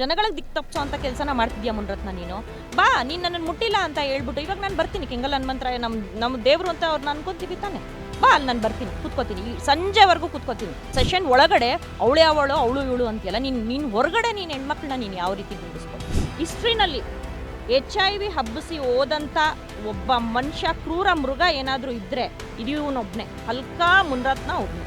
ಜನಗಳಿಗೆ ದಿಕ್ ತಪ್ಪಿಸೋ ಅಂತ ಕೆಲಸನ ಮಾಡ್ತಿದ್ಯಾ ಮುನ್ರತ್ನ ನೀನು? ಬಾ, ನೀನು ನನ್ನನ್ನು ಮುಟ್ಟಿಲ್ಲ ಅಂತ ಹೇಳ್ಬಿಟ್ಟು ಇವಾಗ ನಾನು ಬರ್ತೀನಿ. ಕೆಂಗಲ್ ಹನುಮಂತರಾಯ ನಮ್ಮ ನಮ್ಮ ದೇವರು ಅಂತ ಅವ್ರನ್ನ ಅನ್ಕೊಂತೀವಿ ತಾನೆ. ಬಾ, ಅಲ್ಲಿ ನಾನು ಬರ್ತೀನಿ. ಕೂತ್ಕೋತೀನಿ. ಸಂಜೆವರೆಗೂ ಕೂತ್ಕೋತೀನಿ. ಸೆಷನ್ ಒಳಗಡೆ ಅವಳೆ ಅವಳು ಅವಳು ಇವಳು ಅಂತೀಯಲ್ಲ, ನೀನು ನೀನು ಹೊರಗಡೆ ನೀನು ಹೆಣ್ಮಕ್ಳನ್ನ ನೀನು ಯಾವ ರೀತಿ ಬಿಡಿಸ್ಕೊ ಹಿಸ್ಟ್ರಿನಲ್ಲಿ ಎಚ್ ಐ ವಿ ಹಬ್ಬಿಸಿ ಹೋದಂಥ ಒಬ್ಬ ಮನುಷ್ಯ, ಕ್ರೂರ ಮೃಗ ಏನಾದರೂ ಇದ್ದರೆ ಇದು ಇವನೊಬ್ಬನೇ ಹಲ್ಕಾ ಮುನ್ರತ್ನ ಒಬ್ಬನೇ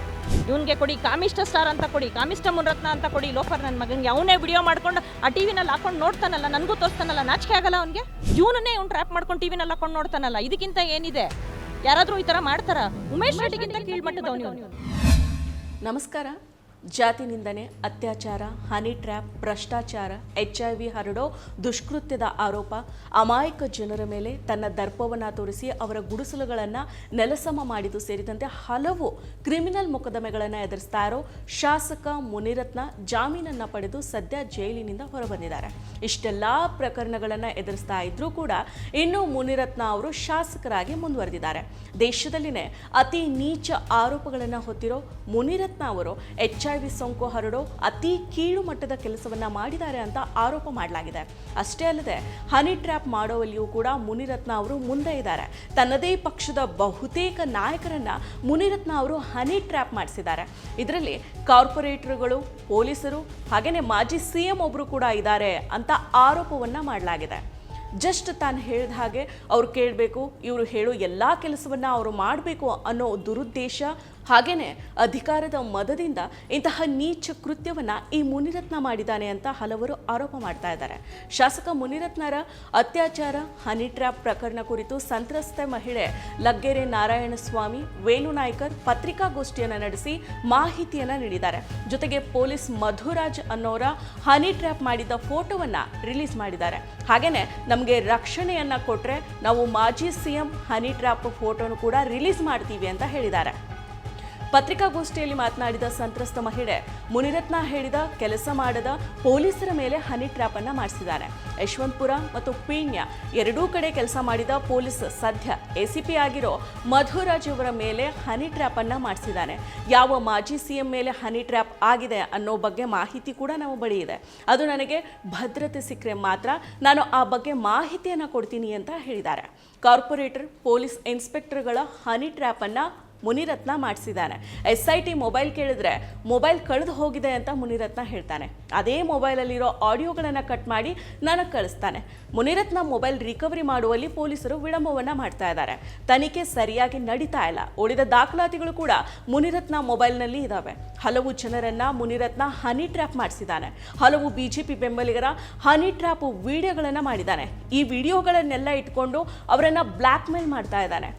ಇವನಿಗೆ ಕೊಡಿ, ಕಾಮಿಷ್ಟ ಸ್ಟಾರ್ ಅಂತ ಕೊಡಿ, ಕಾಮಿಷ್ಟ ಮುನರತ್ನ ಅಂತ ಕೊಡಿ, ಲೋಫರ್ ನನ್ನ ಮಗನಿಗೆ. ಅವನೇ ವಿಡಿಯೋ ಮಾಡ್ಕೊಂಡು ಆ ಟಿ ವಿನಲ್ಲಿ ಹಾಕೊಂಡು ನೋಡ್ತಾನಲ್ಲ, ನನಗೂ ತೋರಿಸ್ತಾನಲ್ಲ, ನಾಚಿಕೆ ಆಗಲ್ಲ ಅವನಿಗೆ? ಇವನನ್ನೇ ಇವ್ನು ಟ್ರ್ಯಾಪ್ ಮಾಡ್ಕೊಂಡು ಟಿವಿನಲ್ಲಿ ಹಾಕೊಂಡು ನೋಡ್ತಾನಲ್ಲ, ಇದಕ್ಕಿಂತ ಏನಿದೆ? ಯಾರಾದರೂ ಈ ಥರ ಮಾಡ್ತಾರ? ಉಮೇಶ್ ರೆಡ್ಡಿಗಿಂತ ಕೀಳ್ಮಟ್ಟದವನು ನಮಸ್ಕಾರ. ಜಾತಿ ನಿಂದನೆ ಅತ್ಯಾಚಾರ, ಹನಿ ಟ್ರ್ಯಾಪ್, ಭ್ರಷ್ಟಾಚಾರ, ಎಚ್ ಐ ವಿ ಹರಡೋ ದುಷ್ಕೃತ್ಯದ ಆರೋಪ, ಅಮಾಯಕ ಜನರ ಮೇಲೆ ತನ್ನ ದರ್ಪವನ್ನು ತೋರಿಸಿ ಅವರ ಗುಡಿಸಲುಗಳನ್ನು ನೆಲಸಮ ಮಾಡಿದ್ದು ಸೇರಿದಂತೆ ಹಲವು ಕ್ರಿಮಿನಲ್ ಮೊಕದ್ದಮೆಗಳನ್ನು ಎದುರಿಸ್ತಾ ಇರೋ ಶಾಸಕ ಮುನಿರತ್ನ ಜಾಮೀನನ್ನು ಪಡೆದು ಸದ್ಯ ಜೈಲಿನಿಂದ ಹೊರಬಂದಿದ್ದಾರೆ. ಇಷ್ಟೆಲ್ಲ ಪ್ರಕರಣಗಳನ್ನು ಎದುರಿಸ್ತಾ ಇದ್ರೂ ಕೂಡ ಇನ್ನು ಮುನಿರತ್ನ ಅವರು ಶಾಸಕರಾಗಿ ಮುಂದುವರೆದಿದ್ದಾರೆ. ದೇಶದಲ್ಲಿನೇ ಅತಿ ನೀಚ ಆರೋಪಗಳನ್ನು ಹೊತ್ತಿರೋ ಮುನಿರತ್ನ ಅವರು ಎಚ್ ಐ ವಿ ಸೋಂಕು ಹರಡೋ ಅತಿ ಕೀಳು ಮಟ್ಟದ ಕೆಲಸವನ್ನ ಮಾಡಿದ್ದಾರೆ ಅಂತ ಆರೋಪ ಮಾಡಲಾಗಿದೆ. ಅಷ್ಟೇ ಅಲ್ಲದೆ ಹನಿ ಟ್ರ್ಯಾಪ್ ಮಾಡುವಲ್ಲಿಯೂ ಕೂಡ ಮುನಿರತ್ನ ಅವರು ಮುಂದೆ ಇದ್ದಾರೆ. ತನ್ನದೇ ಪಕ್ಷದ ಬಹುತೇಕ ನಾಯಕರನ್ನ ಮುನಿರತ್ನ ಅವರು ಹನಿ ಟ್ರ್ಯಾಪ್ ಮಾಡಿಸಿದ್ದಾರೆ. ಇದರಲ್ಲಿ ಕಾರ್ಪೊರೇಟರ್ಗಳು, ಪೊಲೀಸರು ಹಾಗೆಯೇ ಮಾಜಿ ಸಿ ಎಂ ಒಬ್ಬರು ಕೂಡ ಇದ್ದಾರೆ ಅಂತ ಆರೋಪವನ್ನ ಮಾಡಲಾಗಿದೆ. ಜಸ್ಟ್ ತಾನು ಹೇಳಿದ ಹಾಗೆ ಅವ್ರು ಕೇಳಬೇಕು, ಇವರು ಹೇಳೋ ಎಲ್ಲ ಕೆಲಸವನ್ನ ಅವರು ಮಾಡಬೇಕು ಅನ್ನೋ ದುರುದ್ದೇಶ ಹಾಗೇನೆ ಅಧಿಕಾರದ ಮದದಿಂದ ಇಂತಹ ನೀಚ ಕೃತ್ಯವನ್ನು ಈ ಮುನಿರತ್ನ ಮಾಡಿದ್ದಾನೆ ಅಂತ ಹಲವರು ಆರೋಪ ಮಾಡ್ತಾ ಇದ್ದಾರೆ. ಶಾಸಕ ಮುನಿರತ್ನರ ಅತ್ಯಾಚಾರ ಹನಿ ಟ್ರ್ಯಾಪ್ ಪ್ರಕರಣ ಕುರಿತು ಸಂತ್ರಸ್ತ ಮಹಿಳೆ ಲಗ್ಗೆರೆ ನಾರಾಯಣಸ್ವಾಮಿ ವೇಣು ನಾಯ್ಕರ್ ಪತ್ರಿಕಾಗೋಷ್ಠಿಯನ್ನು ನಡೆಸಿ ಮಾಹಿತಿಯನ್ನು ನೀಡಿದ್ದಾರೆ. ಜೊತೆಗೆ ಪೊಲೀಸ್ ಮಧುರಾಜ್ ಅನ್ನೋರ ಹನಿ ಟ್ರ್ಯಾಪ್ ಮಾಡಿದ್ದ ಫೋಟೋವನ್ನು ರಿಲೀಸ್ ಮಾಡಿದ್ದಾರೆ. ಹಾಗೆಯೇ ನಮಗೆ ರಕ್ಷಣೆಯನ್ನು ಕೊಟ್ಟರೆ ನಾವು ಮಾಜಿ ಸಿಎಂ ಹನಿ ಟ್ರ್ಯಾಪ್ ಫೋಟೋನು ಕೂಡ ರಿಲೀಸ್ ಮಾಡ್ತೀವಿ ಅಂತ ಹೇಳಿದ್ದಾರೆ. ಪತ್ರಿಕಾಗೋಷ್ಠಿಯಲ್ಲಿ ಮಾತನಾಡಿದ ಸಂತ್ರಸ್ತ ಮಹಿಳೆ, ಮುನಿರತ್ನ ಹೇಳಿದ ಕೆಲಸ ಮಾಡದ ಪೊಲೀಸರ ಮೇಲೆ ಹನಿ ಟ್ರ್ಯಾಪ್ ಅನ್ನ ಮಾಡಿಸಿದ್ದಾರೆ ಯಶವಂತಪುರ ಮತ್ತು ಪೀಣ್ಯ ಎರಡೂ ಕಡೆ ಕೆಲಸ ಮಾಡಿದ ಪೊಲೀಸ್ ಸದ್ಯ ಎಸಿಪಿ ಆಗಿರೋ ಮಧುರಾಜ್ ಅವರ ಮೇಲೆ ಹನಿ ಟ್ರ್ಯಾಪ್ ಅನ್ನ ಮಾಡಿಸಿದ್ದಾನೆ. ಯಾವ ಮಾಜಿ ಸಿಎಂ ಮೇಲೆ ಹನಿ ಟ್ರ್ಯಾಪ್ ಆಗಿದೆ ಅನ್ನೋ ಬಗ್ಗೆ ಮಾಹಿತಿ ಕೂಡ ನಮ್ಮ ಬಳಿ ಇದೆ. ಅದು ನನಗೆ ಭದ್ರತೆ ಸಿಕ್ಕರೆ ಮಾತ್ರ ನಾನು ಆ ಬಗ್ಗೆ ಮಾಹಿತಿಯನ್ನು ಕೊಡ್ತೀನಿ ಅಂತ ಹೇಳಿದ್ದಾರೆ. ಕಾರ್ಪೊರೇಟರ್, ಪೊಲೀಸ್ ಇನ್ಸ್ಪೆಕ್ಟರ್ಗಳ ಹನಿ ಟ್ರ್ಯಾಪ್ ಅನ್ನ ಮುನಿರತ್ನ ಮಾಡಿಸಿದ್ದಾನೆ. ಎಸ್ ಐ ಟಿ ಮೊಬೈಲ್ ಕೇಳಿದ್ರೆ ಮೊಬೈಲ್ ಕಳೆದು ಹೋಗಿದೆ ಅಂತ ಮುನಿರತ್ನ ಹೇಳ್ತಾನೆ. ಅದೇ ಮೊಬೈಲಲ್ಲಿರೋ ಆಡಿಯೋಗಳನ್ನು ಕಟ್ ಮಾಡಿ ನನಗೆ ಕಳಿಸ್ತಾನೆ. ಮುನಿರತ್ನ ಮೊಬೈಲ್ ರಿಕವರಿ ಮಾಡುವಲ್ಲಿ ಪೊಲೀಸರು ವಿಳಂಬವನ್ನು ಮಾಡ್ತಾ ಇದ್ದಾರೆ. ತನಿಖೆ ಸರಿಯಾಗಿ ನಡೀತಾ ಇಲ್ಲ. ಉಳಿದ ದಾಖಲಾತಿಗಳು ಕೂಡ ಮುನಿರತ್ನ ಮೊಬೈಲ್ನಲ್ಲಿ ಇದ್ದಾವೆ ಹಲವು ಜನರನ್ನು ಮುನಿರತ್ನ ಹನಿ ಟ್ರ್ಯಾಪ್ ಮಾಡಿಸಿದ್ದಾನೆ. ಹಲವು ಬಿಜೆಪಿ ಬೆಂಬಲಿಗರ ಹನಿ ಟ್ರ್ಯಾಪ್ ವಿಡಿಯೋಗಳನ್ನು ಮಾಡಿದ್ದಾನೆ. ಈ ವಿಡಿಯೋಗಳನ್ನೆಲ್ಲ ಇಟ್ಕೊಂಡು ಅವರನ್ನು ಬ್ಲ್ಯಾಕ್ ಮೇಲ್ ಮಾಡ್ತಾ ಇದ್ದಾನೆ.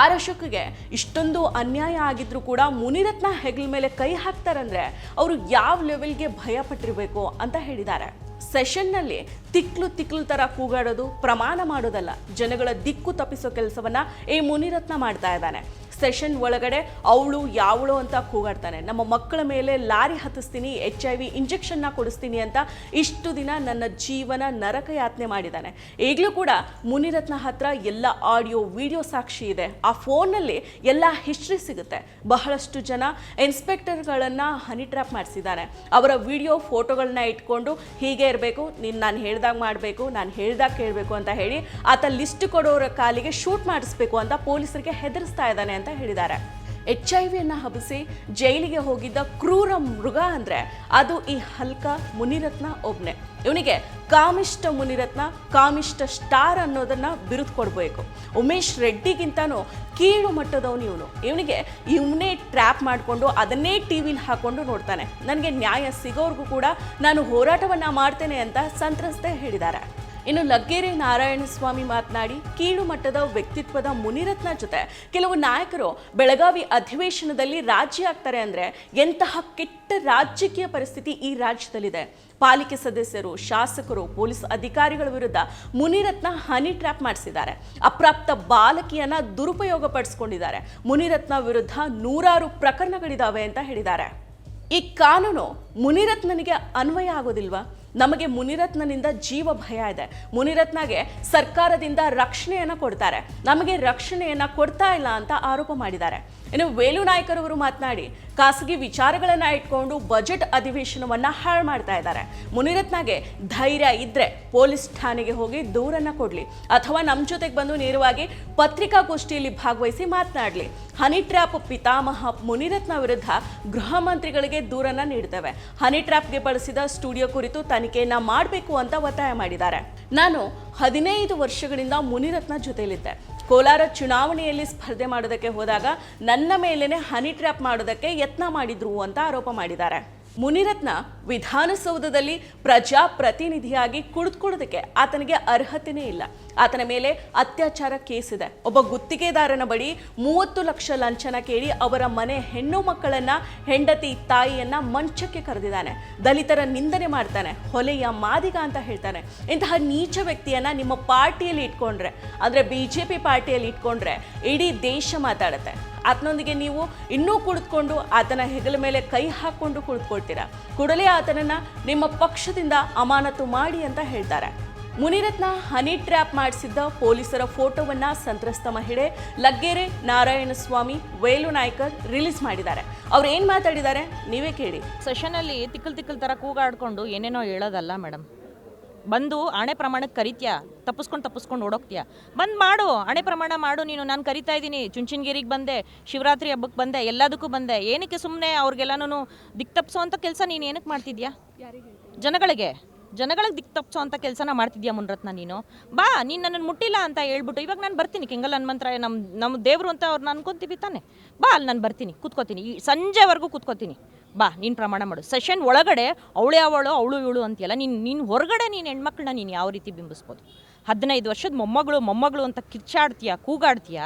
ಆರ್ ಅಶೋಕ್ಗೆ ಇಷ್ಟೊಂದು ಅನ್ಯಾಯ ಆಗಿದ್ರು ಕೂಡ ಮುನಿರತ್ನ ಹೆಗಲ ಮೇಲೆ ಕೈ ಹಾಕ್ತಾರಂದ್ರೆ ಅವರು ಯಾವ ಲೆವೆಲ್ಗೆ ಭಯ ಪಟ್ಟಿರಬೇಕು ಅಂತ ಹೇಳಿದ್ದಾರೆ. ಸೆಷನ್ನಲ್ಲಿ ತಿಕ್ಲು ತಿಕ್ಲು ಥರ ಕೂಗಾಡೋದು ಪ್ರಮಾಣ ಮಾಡೋದಲ್ಲ, ಜನಗಳ ದಿಕ್ಕು ತಪ್ಪಿಸೋ ಕೆಲಸವನ್ನ ಈ ಮುನಿರತ್ನ ಮಾಡ್ತಾ ಇದ್ದಾನೆ. ಸೆಷನ್ ಒಳಗಡೆ ಅವಳು ಯಾವಳು ಅಂತ ಕೂಗಾಡ್ತಾನೆ. ನಮ್ಮ ಮಕ್ಕಳ ಮೇಲೆ ಲಾರಿ ಹತ್ತಿಸ್ತೀನಿ ಎಚ್ ಐ ವಿ ಇಂಜೆಕ್ಷನ್ನ ಕೊಡಿಸ್ತೀನಿ ಅಂತ ಇಷ್ಟು ದಿನ ನನ್ನ ಜೀವನ ನರಕ ಯಾತನೆ ಮಾಡಿದ್ದಾನೆ. ಈಗಲೂ ಕೂಡ ಮುನಿರತ್ನ ಹತ್ರ ಎಲ್ಲ ಆಡಿಯೋ, ವಿಡಿಯೋ ಸಾಕ್ಷಿ ಇದೆ. ಆ ಫೋನಲ್ಲಿ ಎಲ್ಲ ಹಿಸ್ಟ್ರಿ ಸಿಗುತ್ತೆ. ಬಹಳಷ್ಟು ಜನ ಇನ್ಸ್ಪೆಕ್ಟರ್ಗಳನ್ನು ಹನಿ ಟ್ರ್ಯಾಪ್ ಮಾಡಿಸಿದ್ದಾನೆ ಅವರ ವಿಡಿಯೋ ಫೋಟೋಗಳನ್ನ ಇಟ್ಕೊಂಡು ಹೀಗೆ ಇರಬೇಕು, ನೀನು ನಾನು ಹೇಳ್ದಾಗ ಮಾಡಬೇಕು, ನಾನು ಹೇಳ್ದಾಗ ಕೇಳಬೇಕು ಅಂತ ಹೇಳಿ ಆತ ಲಿಸ್ಟ್ ಕೊಡೋರ ಕಾಲಿಗೆ ಶೂಟ್ ಮಾಡಿಸ್ಬೇಕು ಅಂತ ಪೊಲೀಸರಿಗೆ ಹೆದರಿಸ್ತಾ ಇದ್ದಾನೆ ಅಂತ ಹೇಳಿದ್ದಾರೆ. ಎಚ್ ಐ ವಿಯನ್ನು ಹಬ್ಬಿಸಿ ಜೈಲಿಗೆ ಹೋಗಿದ್ದ ಕ್ರೂರ ಮೃಗ ಅಂದರೆ ಅದು ಈ ಹಲ್ಕ ಮುನಿರತ್ನ ಒಬ್ಬನೇ ಇವನಿಗೆ ಕಾಮಿಷ್ಟ ಮುನಿರತ್ನ ಕಾಮಿಷ್ಟ ಸ್ಟಾರ್ ಅನ್ನೋದನ್ನ ಬಿರುದು ಕೊಡಬೇಕು. ಉಮೇಶ್ ರೆಡ್ಡಿಗಿಂತನೂ ಕೀಳು ಮಟ್ಟದವನು ಇವನು. ಇವನಿಗೆ ಇವನೇ ಟ್ರ್ಯಾಪ್ ಮಾಡಿಕೊಂಡು ಅದನ್ನೇ ಟಿ ವಿಲಿ ಹಾಕೊಂಡು ನೋಡ್ತಾನೆ. ನನಗೆ ನ್ಯಾಯ ಸಿಗೋರ್ಗೂ ಕೂಡ ನಾನು ಹೋರಾಟವನ್ನು ಮಾಡ್ತೇನೆ ಅಂತ ಸಂತ್ರಸ್ತೆ ಹೇಳಿದ್ದಾರೆ. ಇನ್ನು ಲಗ್ಗೆರೆ ನಾರಾಯಣಸ್ವಾಮಿ ಮಾತನಾಡಿ ಕೀಳು ಮಟ್ಟದ ವ್ಯಕ್ತಿತ್ವದ ಮುನಿರತ್ನ ಜೊತೆ ಕೆಲವು ನಾಯಕರು ಬೆಳಗಾವಿ ಅಧಿವೇಶನದಲ್ಲಿ ರಾಜಿ ಆಗ್ತಾರೆ ಅಂದರೆ ಎಂತಹ ಕೆಟ್ಟ ರಾಜಕೀಯ ಪರಿಸ್ಥಿತಿ ಈ ರಾಜ್ಯದಲ್ಲಿದೆ. ಪಾಲಿಕೆ ಸದಸ್ಯರು, ಶಾಸಕರು, ಪೊಲೀಸ್ ಅಧಿಕಾರಿಗಳ ವಿರುದ್ಧ ಮುನಿರತ್ನ ಹನಿ ಟ್ರ್ಯಾಪ್ ಮಾಡಿಸಿದ್ದಾರೆ. ಅಪ್ರಾಪ್ತ ಬಾಲಕಿಯನ್ನ ದುರುಪಯೋಗ ಪಡಿಸ್ಕೊಂಡಿದ್ದಾರೆ. ಮುನಿರತ್ನ ವಿರುದ್ಧ ನೂರಾರು ಪ್ರಕರಣಗಳಿದಾವೆ ಅಂತ ಹೇಳಿದ್ದಾರೆ. ಈ ಕಾನೂನು ಮುನಿರತ್ನನಿಗೆ ಅನ್ವಯ ಆಗೋದಿಲ್ವಾ? ನಮಗೆ ಮುನಿರತ್ನನಿಂದ ಜೀವ ಭಯ ಇದೆ. ಮುನಿರತ್ನಗೆ ಸರ್ಕಾರದಿಂದ ರಕ್ಷಣೆಯನ್ನು ಕೊಡ್ತಾರೆ. ನಮಗೆ ರಕ್ಷಣೆಯನ್ನು ಕೊಡ್ತಾ ಇಲ್ಲ ಅಂತ ಆರೋಪ ಮಾಡಿದ್ದಾರೆ. ಇನ್ನು ವೇಲು ನಾಯಕರವರು ಮಾತನಾಡಿ, ಖಾಸಗಿ ವಿಚಾರಗಳನ್ನ ಇಟ್ಕೊಂಡು ಬಜೆಟ್ ಅಧಿವೇಶನವನ್ನ ಹಾಳು ಮಾಡ್ತಾ ಇದ್ದಾರೆ. ಮುನಿರತ್ನಗೆ ಧೈರ್ಯ ಇದ್ರೆ ಪೊಲೀಸ್ ಠಾಣೆಗೆ ಹೋಗಿ ದೂರನ್ನ ಕೊಡ್ಲಿ. ಅಥವಾ ನಮ್ಮ ಜೊತೆಗೆ ಬಂದು ನೇರವಾಗಿ ಪತ್ರಿಕಾಗೋಷ್ಠಿಯಲ್ಲಿ ಭಾಗವಹಿಸಿ ಮಾತನಾಡಲಿ. ಹನಿ ಟ್ರ್ಯಾಪ್ ಪಿತಾಮಹ ಮುನಿರತ್ನ ವಿರುದ್ಧ ಗೃಹ ಮಂತ್ರಿಗಳಿಗೆ ದೂರನ್ನ ನೀಡ್ತೇವೆ. ಹನಿ ಟ್ರ್ಯಾಪ್ಗೆ ಬಳಸಿದ ಸ್ಟುಡಿಯೋ ಕುರಿತು ತನಿಖೆಯನ್ನ ಮಾಡಬೇಕು ಅಂತ ಒತ್ತಾಯ ಮಾಡಿದ್ದಾರೆ. ನಾನು ಹದಿನೈದು ವರ್ಷಗಳಿಂದ ಮುನಿರತ್ನ ಜೊತೆಯಲ್ಲಿದ್ದೆ. ಕೋಲಾರ ಚುನಾವಣೆಯಲ್ಲಿ ಸ್ಪರ್ಧೆ ಮಾಡೋದಕ್ಕೆ ಹೋದಾಗ ನನ್ನ ಮೇಲೇ ಹನಿ ಟ್ರ್ಯಾಪ್ ಮಾಡೋದಕ್ಕೆ ಯತ್ನ ಮಾಡಿದ್ರು ಅಂತ ಆರೋಪ ಮಾಡಿದ್ದಾರೆ. ಮುನಿರತ್ನ ವಿಧಾನಸೌಧದಲ್ಲಿ ಪ್ರಜಾಪ್ರತಿನಿಧಿಯಾಗಿ ಕುಳಿತುಕೊಳ್ಳೋದಕ್ಕೆ ಆತನಿಗೆ ಅರ್ಹತೆನೇ ಇಲ್ಲ. ಆತನ ಮೇಲೆ ಅತ್ಯಾಚಾರ ಇದೆ. ಒಬ್ಬ ಗುತ್ತಿಗೆದಾರನ ಬಳಿ ಮೂವತ್ತು ಲಕ್ಷ ಲಂಚನ ಕೇಳಿ ಅವರ ಮನೆ ಹೆಣ್ಣು ಮಕ್ಕಳನ್ನ, ಹೆಂಡತಿ, ತಾಯಿಯನ್ನ ಮಂಚಕ್ಕೆ ಕರೆದಿದ್ದಾನೆ. ದಲಿತರ ನಿಂದನೆ ಮಾಡ್ತಾನೆ. ಹೊಲೆಯ ಮಾದಿಗ ಅಂತ ಹೇಳ್ತಾನೆ. ಇಂತಹ ನೀಚ ವ್ಯಕ್ತಿಯನ್ನ ನಿಮ್ಮ ಪಾರ್ಟಿಯಲ್ಲಿ ಇಟ್ಕೊಂಡ್ರೆ, ಅಂದ್ರೆ ಬಿ ಜೆ ಪಿ ಪಾರ್ಟಿಯಲ್ಲಿ ಇಟ್ಕೊಂಡ್ರೆ ಇಡೀ ದೇಶ ಮಾತಾಡುತ್ತೆ. ಆತನೊಂದಿಗೆ ನೀವು ಇನ್ನೂ ಕುಳಿತುಕೊಂಡು ಆತನ ಹೆಗಲ ಮೇಲೆ ಕೈ ಹಾಕ್ಕೊಂಡು ಕುಳಿತುಕೊಳ್ತೀರಾ? ಕೂಡಲೇ ಆತನನ್ನ ನಿಮ್ಮ ಪಕ್ಷದಿಂದ ಅಮಾನತು ಮಾಡಿ ಅಂತ ಹೇಳ್ತಾರೆ. ಮುನಿರತ್ನ ಹನಿ ಟ್ರ್ಯಾಪ್ ಮಾಡಿಸಿದ್ದ ಪೊಲೀಸರ ಫೋಟೋವನ್ನ ಸಂತ್ರಸ್ತ ಮಹಿಳೆ ಲಗ್ಗೆರೆ ನಾರಾಯಣಸ್ವಾಮಿ ವೇಲು ನಾಯ್ಕರ್ ರಿಲೀಸ್ ಮಾಡಿದ್ದಾರೆ. ಅವ್ರು ಏನ್ ಮಾತಾಡಿದ್ದಾರೆ? ನೀವೇ ಕೇಳಿ. ಸೆಷನಲ್ಲಿ ತಿಕ್ಕಲ್ ತಿಕ್ಕಲ್ ಥರ ಕೂಗಾಡ್ಕೊಂಡು ಏನೇನೋ ಹೇಳೋದಲ್ಲ ಮೇಡಮ್. ಬಂದು ಹಣೆ ಪ್ರಮಾಣಕ್ಕೆ ಕರಿತೀಯ? ತಪ್ಪಿಸ್ಕೊಂಡು ತಪ್ಪಿಸ್ಕೊಂಡು ಓಡೋಗ್ತೀಯಾ? ಬಂದು ಮಾಡು ಹಣೆ ಪ್ರಮಾಣ ಮಾಡು ನೀನು. ನಾನು ಕರಿತಾ ಇದ್ದೀನಿ. ಚುಂಚನಗಿರಿಗೆ ಬಂದೆ, ಶಿವರಾತ್ರಿ ಹಬ್ಬಕ್ಕೆ ಬಂದೆ, ಎಲ್ಲದಕ್ಕೂ ಬಂದೆ. ಏನಕ್ಕೆ ಸುಮ್ಮನೆ ಅವ್ರಿಗೆಲ್ಲನೂ ದಿಕ್ ತಪ್ಪಿಸೋ ಅಂತ ಕೆಲಸ ನೀನು ಏನಕ್ಕೆ ಮಾಡ್ತಿದ್ಯಾ? ಜನಗಳಿಗೆ ಜನಗಳಿಗೆ ದಿಕ್ ತಪ್ಪಿಸೋ ಅಂತ ಕೆಲಸನ ಮಾಡ್ತಿದ್ಯಾ ಮುನ್ರತ್ನ ನೀನು? ಬಾ, ನೀನು ನನ್ನನ್ನು ಮುಟ್ಟಿಲ್ಲ ಅಂತ ಹೇಳ್ಬಿಟ್ಟು ಇವಾಗ ನಾನು ಬರ್ತೀನಿ. ಕೆಂಗಲ್ ಹನುಮಂತ್ರ ನಮ್ಮ ನಮ್ಮ ದೇವರು ಅಂತ ಅವ್ರನ್ನ ಅನ್ಕೊಂತೀವಿ ತಾನೆ. ಬಾ, ಅಲ್ಲಿ ನಾನು ಬರ್ತೀನಿ, ಕೂತ್ಕೋತೀನಿ. ಈ ಸಂಜೆವರೆಗೂ ಕೂತ್ಕೋತೀನಿ. ಬಾ, ನೀನು ಪ್ರಮಾಣ ಮಾಡು. ಸೆಷನ್ ಒಳಗಡೆ ಅವಳು ಅವಳು ಅವಳು ಇವಳು ಅಂತೀಯಲ್ಲ, ನೀನು ನೀನು ಹೊರಗಡೆ ನೀನು ಹೆಣ್ಮಕ್ಳನ್ನ ನೀನು ಯಾವ ರೀತಿ ಬಿಂಬಿಸ್ಬೋದು? ಹದಿನೈದು ವರ್ಷದ ಮೊಮ್ಮಗಳು ಮೊಮ್ಮಗಳು ಅಂತ ಕಿಚ್ಚಾಡ್ತೀಯ ಕೂಗಾಡ್ತೀಯ?